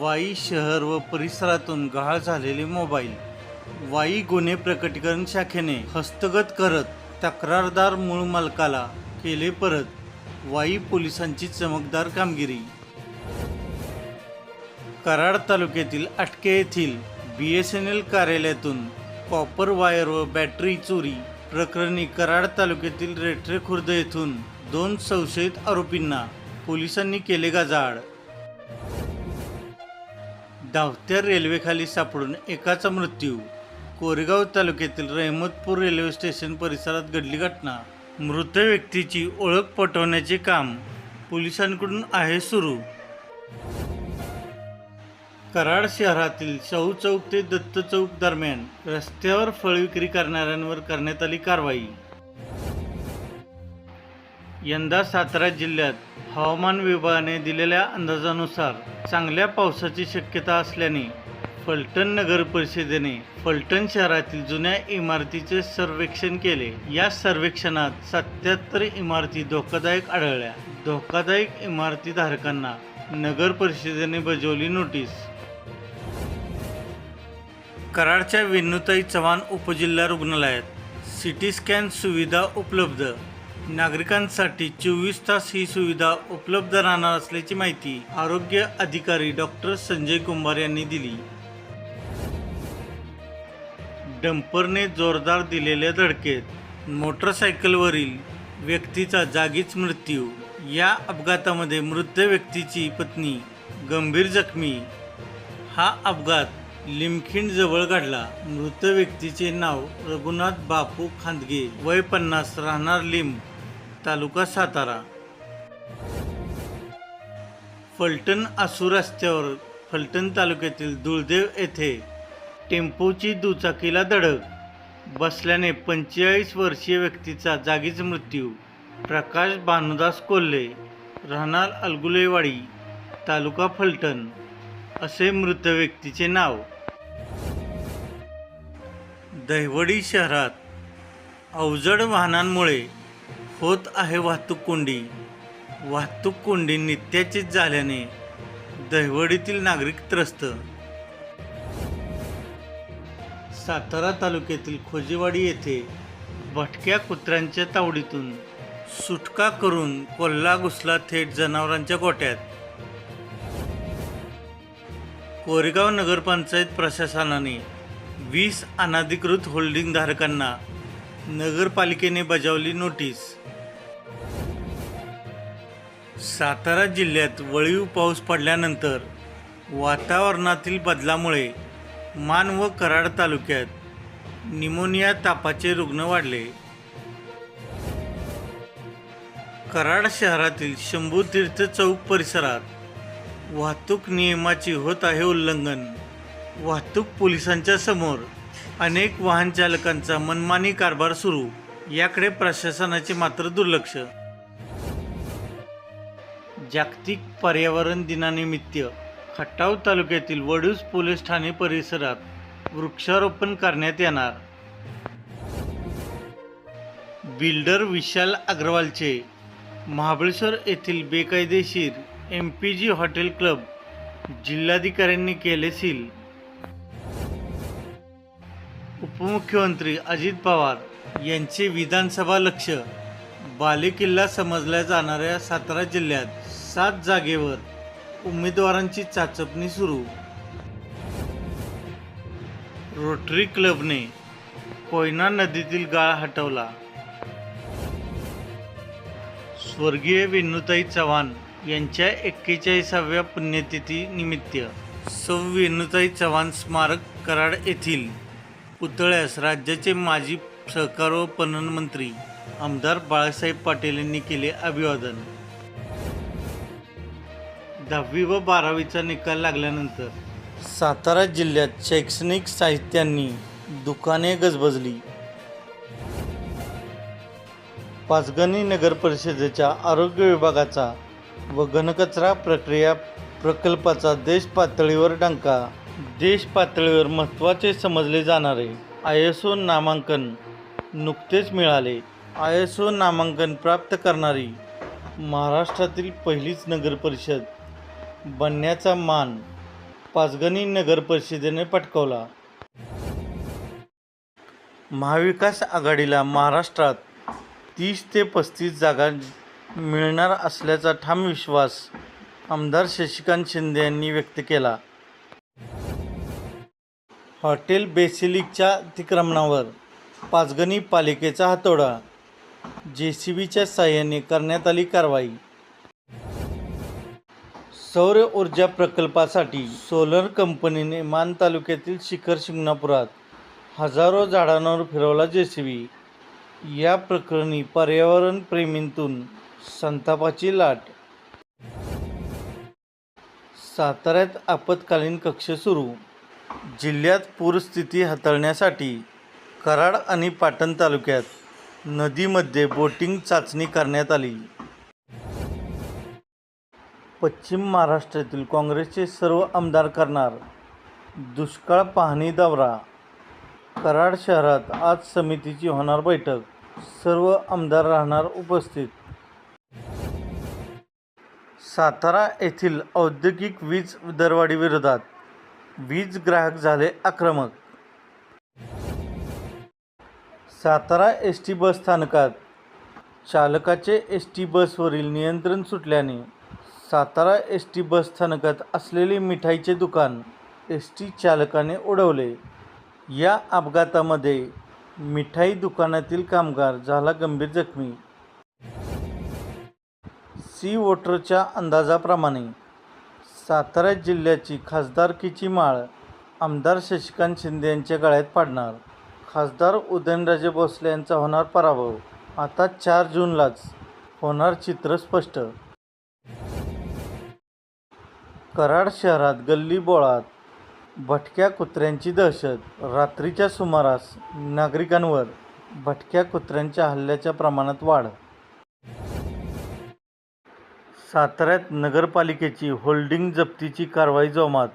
वाई शहर व परिसरातून गहाळ झालेले मोबाईल. वाई गुन्हे प्रकटीकरण शाखेने हस्तगत करत तक्रारदार मूळ मालकाला केले परत. वाई पोलिसांची चमकदार कामगिरी. कराड तालुक्यातील अटके येथील बी एस एन एल कार्यालयातून कॉपर वायर व बॅटरी चोरी प्रकरणी कराड तालुक्यातील रेठरे खुर्द येथून दोन संशयित आरोपींना पोलिसांनी केले गाजाड धावत्या रेल्वेखाली सापडून एकाचा मृत्यू. कोरेगाव तालुक्यातील रहमतपूर रेल्वे स्टेशन परिसरात घडली घटना. मृत व्यक्तीची ओळख पटवण्याचे काम पोलिसांकडून आहे सुरू. कराड शहरातील शाहू चौक ते दत्त चौक दरम्यान रस्त्यावर फळ विक्री करणाऱ्यांवर करण्यात आली कारवाई. यंदा सातारा जिल्ह्यात हवामान विभागाने दिलेल्या अंदाजानुसार चांगल्या पावसाची शक्यता असल्याने फलटण नगर परिषदेने फलटण शहरातील जुन्या इमारतीचे सर्वेक्षण केले. या सर्वेक्षणात सत्याहत्तर इमारती धोकादायक आढळल्या. धोकादायक इमारती धारकांना नगर परिषदेने बजावली नोटीस. कराडच्या विनुताई चव्हाण उपजिल्हा रुग्णालयात सी टी स्कॅन सुविधा उपलब्ध नागरिकांसाठी चोवीस तास ही सुविधा उपलब्ध राहणार असल्याची माहिती आरोग्य अधिकारी डॉक्टर संजय कुंभार यांनी दिली. डंपरने जोरदार दिलेल्या धडकेत मोटरसायकलवरील व्यक्तीचा जागीच मृत्यू. या अपघातामध्ये मृत व्यक्तीची पत्नी गंभीर जखमी. हा अपघात लिमखिंड जवळ घडला. मृत व्यक्तीचे नाव रघुनाथ बापू खांदगे. वय पन्नास राहणार लिंब तालुका सातारा. फलटण आसू रस्त्यावर फलटण तालुक्यातील दुळदेव येथे टेम्पोची दुचाकीला धडक. बसल्याने पंचेचाळीस वर्षीय व्यक्तीचा जागीच मृत्यू. प्रकाश भानुदास कोल्हे राहणार अलगुलेवाडी तालुका फलटण असे मृत व्यक्तीचे नाव. दहिवडी शहरात अवजड वाहनांमुळे होत आहे वाहतूक कोंडी. वाहतूक कोंडी नित्याचीच झाल्याने दहिवडीतील नागरिक त्रस्त. सातारा तालुक्यातील खोजेवाडी येथे भटक्या कुत्र्यांच्या तावडीतून सुटका करून कोल्हा घुसला थेट जनावरांच्या गोट्यात. कोरेगाव नगरपंचायत प्रशासनाने वीस अनाधिकृत होल्डिंग धारकांना नगरपालिकेने बजावली नोटीस. सातारा जिल्ह्यात वळीव पाऊस पडल्यानंतर वातावरणातील बदलामुळे मान व कराड तालुक्यात निमोनिया तापाचे रुग्ण वाढले. कराड शहरातील शंभूतीर्थ चौक परिसरात वाहतूक नियमाची होत आहे उल्लंघन. वाहतूक पोलिसांच्या समोर अनेक वाहनचालकांचा मनमानी कारभार सुरू. याकडे प्रशासनाचे मात्र दुर्लक्ष. जागतिक पर्यावरण दिनानिमित्त खटाव तालुक्यातील वडूज पोलीस ठाणे परिसरात वृक्षारोपण करण्यात येणार. बिल्डर विशाल अग्रवालचे महाबळेश्वर येथील बेकायदेशीर M P G hotel club जिल्हाधिकाऱ्यांनी केले सील. उपमुख्यमंत्री अजित पवार यांचे विधानसभा लक्ष बालेकिल्ला समजल्या जाणाऱ्या सातारा जिल्ह्यात सात जागेवर उमेदवारांची चाचपणी सुरू. रोटरी क्लबने कोयना नदीतील गाळ हटवला. स्वर्गीय वेणुताई चव्हाण यांच्या एक्केचाळीसाव्या पुण्यतिथी निमित्त सौ वेणुताई चव्हाण स्मारक कराड येथील पुतळ्यास राज्याचे माजी सहकार व पणन मंत्री आमदार बाळासाहेब पाटील यांनी केले अभिवादन. दहावी व बारावीचा निकाल लागल्यानंतर सातारा जिल्ह्यात शैक्षणिक साहित्यांनी दुकाने गजबजली. पाचगणी नगर परिषदेच्या आरोग्य विभागाचा व घनकचरा प्रक्रिया प्रकल्पाचा देश पातळीवर डंका. देश पातळीवर महत्त्वाचे समजले जाणारे आय एस ओ नामांकन नुकतेच मिळाले. आय एस ओ नामांकन प्राप्त करणारी महाराष्ट्रातील पहिलीच नगर परिषद बनण्याचा मान पाचगणी नगर परिषदेने पटकावला. महाविकास आघाडीला महाराष्ट्रात तीस ते पस्तीस जागा मिळणार असल्याचा ठाम विश्वास आमदार शशिकांत शिंदे यांनी व्यक्त केला. हॉटेल बेसिलिकच्या अतिक्रमणावर पाचगणी पालिकेचा हातोडा. जे सी बीच्या साह्याने करण्यात आली कारवाई. सौर ऊर्जा प्रकल्पासाठी सोलर कंपनीने मान तालुक्यातील शिखर शिंगणापुरात हजारो झाडांवर फिरवला जेसीबी. या प्रकरणी पर्यावरण प्रेमींतून संतापाची लाट. साताऱ्यात आपत्कालीन कक्ष सुरू. जिल्ह्यात पूरस्थिती हाताळण्यासाठी कराड आणि पाटण तालुक्यात नदीमध्ये बोटिंग चाचणी करण्यात आली. पश्चिम महाराष्ट्रातील काँग्रेसचे सर्व आमदार करणार. दुष्काळ पाहणी दौरा. कराड शहरात आज समितीची होणार बैठक. सर्व आमदार राहणार उपस्थित. सातारा येथील औद्योगिक वीज दरवाढीविरोधात वीज ग्राहक झाले आक्रमक. सातारा एस टी बस स्थानकात चालकाचे एस टी बसवरील नियंत्रण सुटल्याने सातारा एस टी बस स्थानकात असलेले मिठाईचे दुकान एस टी चालकाने उडवले. या अपघातामध्ये मिठाई दुकानातील कामगार झाला गंभीर जखमी. सी वोटरच्या अंदाजाप्रमाणे सातारा जिल्ह्याची खासदारकीची माळ आमदार शशिकांत शिंदे यांच्या गळ्यात पाडणार. खासदार उदयनराजे भोसले यांचा होणार पराभव. आता चार जूनलाच होणार चित्र स्पष्ट. कराड शहरात गल्ली बोळात भटक्या कुत्र्यांची दहशत. रात्रीच्या सुमारास नागरिकांवर भटक्या कुत्र्यांच्या हल्ल्याच्या प्रमाणात वाढ. साताऱ्यात नगरपालिकेची होल्डिंग जप्तीची कारवाई जोमात.